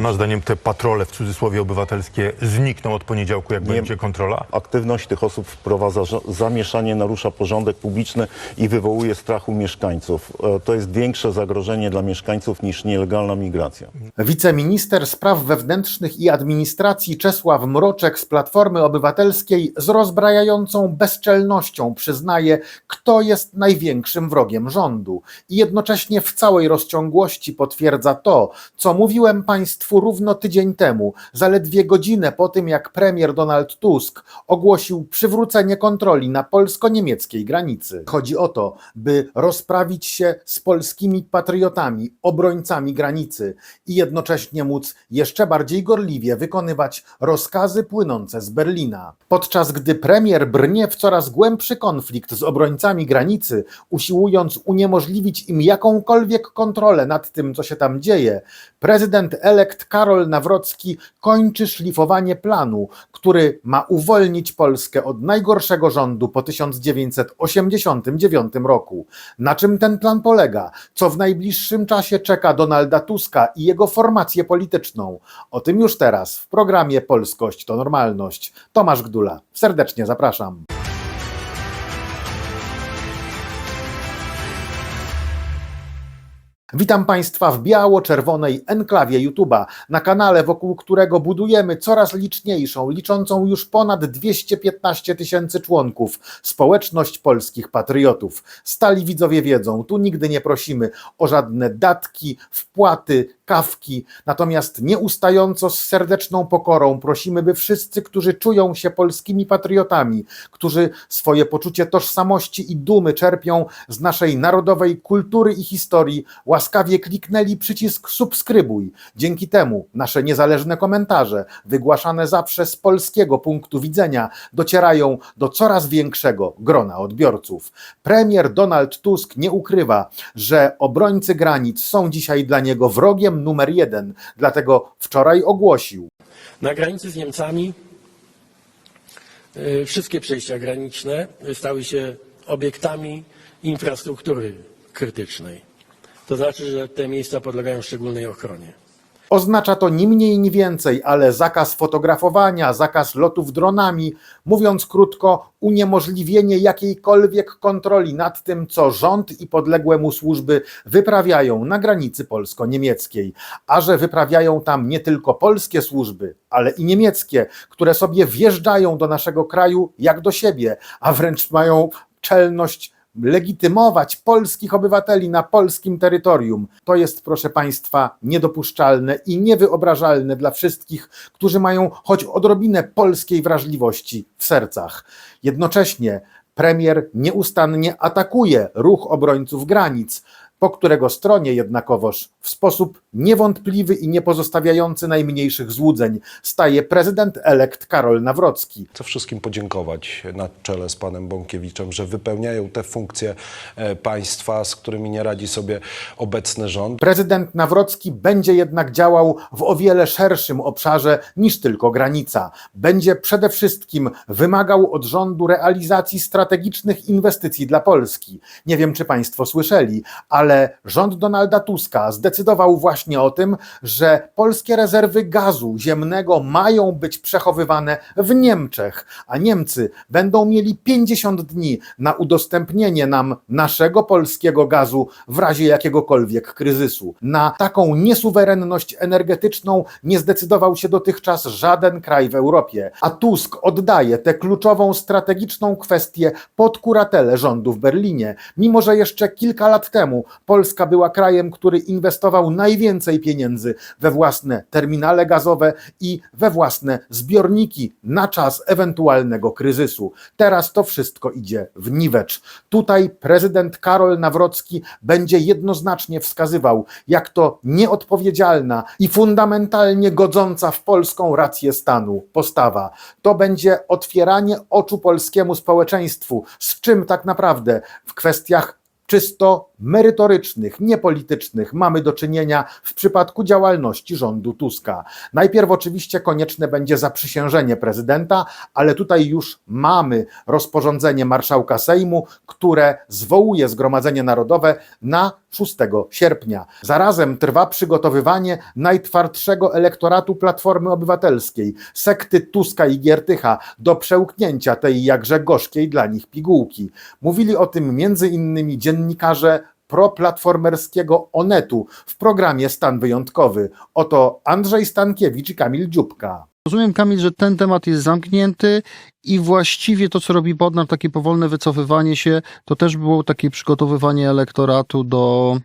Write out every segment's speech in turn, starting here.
Pana zdaniem te patrole, w cudzysłowie obywatelskie, znikną od poniedziałku, jak będzie kontrola? Aktywność tych osób wprowadza zamieszanie, narusza porządek publiczny i wywołuje strach u mieszkańców. E, To jest większe zagrożenie dla mieszkańców niż nielegalna migracja. Wiceminister Spraw Wewnętrznych i Administracji Czesław Mroczek z Platformy Obywatelskiej z rozbrajającą bezczelnością przyznaje, kto jest największym wrogiem rządu i jednocześnie w całej rozciągłości potwierdza to, co mówiłem Państwu równo tydzień temu, zaledwie godzinę po tym, jak premier Donald Tusk ogłosił przywrócenie kontroli na polsko-niemieckiej granicy. Chodzi o to, by rozprawić się z polskimi patriotami, obrońcami granicy i jednocześnie móc jeszcze bardziej gorliwie wykonywać rozkazy płynące z Berlina. Podczas gdy premier brnie w coraz głębszy konflikt z obrońcami granicy, usiłując uniemożliwić im jakąkolwiek kontrolę nad tym, co się tam dzieje, prezydent elekt Karol Nawrocki kończy szlifowanie planu, który ma uwolnić Polskę od najgorszego rządu po 1989 roku. Na czym ten plan polega? Co w najbliższym czasie czeka Donalda Tuska i jego formację polityczną? O tym już teraz w programie Polskość to normalność. Tomasz Gdula. Serdecznie zapraszam. Witam Państwa w biało-czerwonej enklawie YouTube'a, na kanale, wokół którego budujemy coraz liczniejszą, liczącą już ponad 215 tysięcy członków, społeczność polskich patriotów. Stali widzowie wiedzą, tu nigdy nie prosimy o żadne datki, wpłaty, kawki, natomiast nieustająco z serdeczną pokorą prosimy, by wszyscy, którzy czują się polskimi patriotami, którzy swoje poczucie tożsamości i dumy czerpią z naszej narodowej kultury i historii, łaskawie kliknęli przycisk subskrybuj. Dzięki temu nasze niezależne komentarze, wygłaszane zawsze z polskiego punktu widzenia, docierają do coraz większego grona odbiorców. Premier Donald Tusk nie ukrywa, że obrońcy granic są dzisiaj dla niego wrogiem numer jeden, dlatego wczoraj ogłosił, Na granicy z Niemcami y, wszystkie przejścia graniczne stały się obiektami infrastruktury krytycznej. To znaczy, że te miejsca podlegają szczególnej ochronie. Oznacza to ni mniej, ni więcej, ale zakaz fotografowania, zakaz lotów dronami, mówiąc krótko, uniemożliwienie jakiejkolwiek kontroli nad tym, co rząd i podległe mu służby wyprawiają na granicy polsko-niemieckiej. A że wyprawiają tam nie tylko polskie służby, ale i niemieckie, które sobie wjeżdżają do naszego kraju jak do siebie, a wręcz mają czelność legitymować polskich obywateli na polskim terytorium. To jest, proszę Państwa, niedopuszczalne i niewyobrażalne dla wszystkich, którzy mają choć odrobinę polskiej wrażliwości w sercach. Jednocześnie premier nieustannie atakuje ruch obrońców granic, po którego stronie jednakowoż w sposób niewątpliwy i nie pozostawiający najmniejszych złudzeń staje prezydent elekt Karol Nawrocki. Chcę wszystkim podziękować na czele z panem Bąkiewiczem, że wypełniają te funkcje e, państwa, z którymi nie radzi sobie obecny rząd. Prezydent Nawrocki będzie jednak działał w o wiele szerszym obszarze niż tylko granica. Będzie przede wszystkim wymagał od rządu realizacji strategicznych inwestycji dla Polski. Nie wiem, czy Państwo słyszeli, ale rząd Donalda Tuska zdecydował właśnie o tym, że polskie rezerwy gazu ziemnego mają być przechowywane w Niemczech, a Niemcy będą mieli 50 dni na udostępnienie nam naszego polskiego gazu w razie jakiegokolwiek kryzysu. Na taką niesuwerenność energetyczną nie zdecydował się dotychczas żaden kraj w Europie, a Tusk oddaje tę kluczową strategiczną kwestię pod kuratelę rządu w Berlinie, mimo że jeszcze kilka lat temu Polska była krajem, który inwestował najwięcej pieniędzy we własne terminale gazowe i we własne zbiorniki na czas ewentualnego kryzysu. Teraz to wszystko idzie w niwecz. Tutaj prezydent Karol Nawrocki będzie jednoznacznie wskazywał, jak to nieodpowiedzialna i fundamentalnie godząca w polską rację stanu postawa. To będzie otwieranie oczu polskiemu społeczeństwu, z czym tak naprawdę w kwestiach czysto merytorycznych, niepolitycznych mamy do czynienia w przypadku działalności rządu Tuska. Najpierw oczywiście konieczne będzie zaprzysiężenie prezydenta, ale tutaj już mamy rozporządzenie marszałka Sejmu, które zwołuje Zgromadzenie Narodowe na 6 sierpnia. Zarazem trwa przygotowywanie najtwardszego elektoratu Platformy Obywatelskiej, sekty Tuska i Giertycha, do przełknięcia tej jakże gorzkiej dla nich pigułki. Mówili o tym innymi dziennikarze proplatformerskiego Onetu w programie Stan Wyjątkowy. Oto Andrzej Stankiewicz i Kamil Dziubka. Rozumiem, Kamil, że ten temat jest zamknięty i właściwie to, co robi Bodnar, takie powolne wycofywanie się, to też było takie przygotowywanie elektoratu do,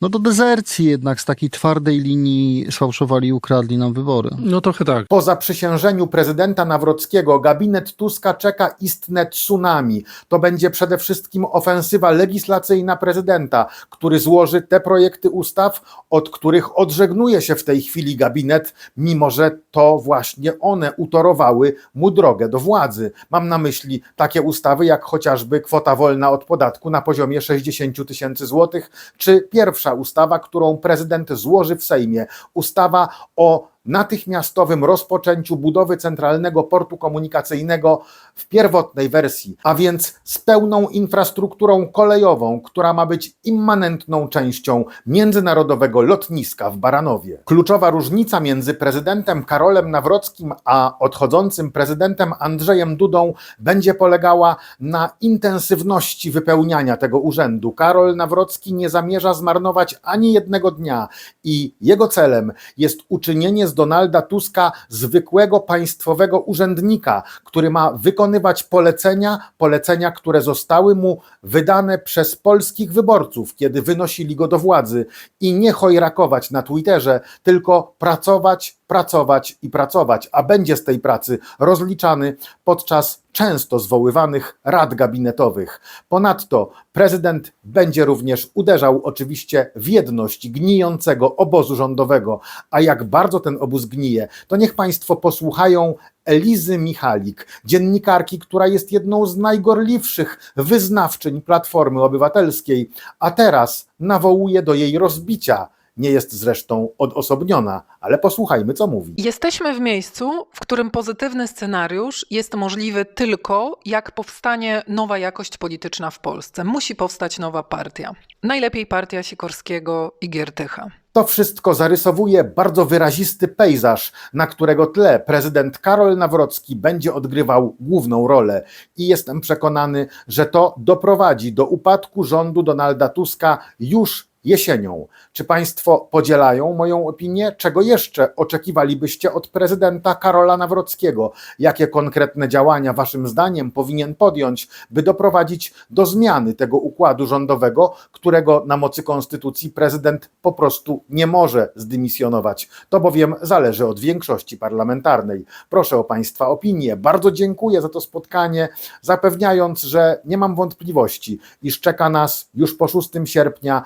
no do dezercji jednak z takiej twardej linii sfałszowali i ukradli nam wybory. No trochę tak. Po zaprzysiężeniu prezydenta Nawrockiego gabinet Tuska czeka istne tsunami. To będzie przede wszystkim ofensywa legislacyjna prezydenta, który złoży te projekty ustaw, od których odżegnuje się w tej chwili gabinet, mimo że to właśnie one utorowały mu drogę do władzy. Mam na myśli takie ustawy jak chociażby kwota wolna od podatku na poziomie 60 000 tysięcy złotych, czy pierwsza ustawa, którą prezydent złoży w Sejmie, ustawa o natychmiastowym rozpoczęciu budowy centralnego portu komunikacyjnego w pierwotnej wersji, a więc z pełną infrastrukturą kolejową, która ma być immanentną częścią międzynarodowego lotniska w Baranowie. Kluczowa różnica między prezydentem Karolem Nawrockim a odchodzącym prezydentem Andrzejem Dudą będzie polegała na intensywności wypełniania tego urzędu. Karol Nawrocki nie zamierza zmarnować ani jednego dnia i jego celem jest uczynienie z Donalda Tuska zwykłego państwowego urzędnika, który ma wykonywać polecenia, polecenia, które zostały mu wydane przez polskich wyborców, kiedy wynosili go do władzy. I nie chojrakować na Twitterze, tylko pracować, pracować i pracować, a będzie z tej pracy rozliczany podczas często zwoływanych rad gabinetowych. Ponadto prezydent będzie również uderzał oczywiście w jedność gnijącego obozu rządowego, a jak bardzo ten obóz gnije, to niech Państwo posłuchają Elizy Michalik, dziennikarki, która jest jedną z najgorliwszych wyznawczyń Platformy Obywatelskiej, a teraz nawołuje do jej rozbicia. Nie jest zresztą odosobniona, ale posłuchajmy, co mówi. Jesteśmy w miejscu, w którym pozytywny scenariusz jest możliwy tylko jak powstanie nowa jakość polityczna w Polsce. Musi powstać nowa partia. Najlepiej partia Sikorskiego i Giertycha. To wszystko zarysowuje bardzo wyrazisty pejzaż, na którego tle prezydent Karol Nawrocki będzie odgrywał główną rolę. I jestem przekonany, że to doprowadzi do upadku rządu Donalda Tuska już jesienią. Czy Państwo podzielają moją opinię? Czego jeszcze oczekiwalibyście od prezydenta Karola Nawrockiego? Jakie konkretne działania Waszym zdaniem powinien podjąć, by doprowadzić do zmiany tego układu rządowego, którego na mocy konstytucji prezydent po prostu nie może zdymisjonować? To bowiem zależy od większości parlamentarnej. Proszę o Państwa opinię. Bardzo dziękuję za to spotkanie, zapewniając, że nie mam wątpliwości, iż czeka nas już po 6 sierpnia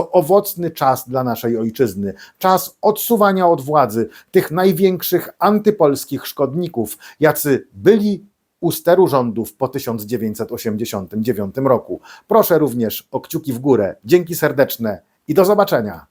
bardzo owocny czas dla naszej ojczyzny. Czas odsuwania od władzy tych największych antypolskich szkodników, jacy byli u steru rządów po 1989 roku. Proszę również o kciuki w górę. Dzięki serdeczne i do zobaczenia.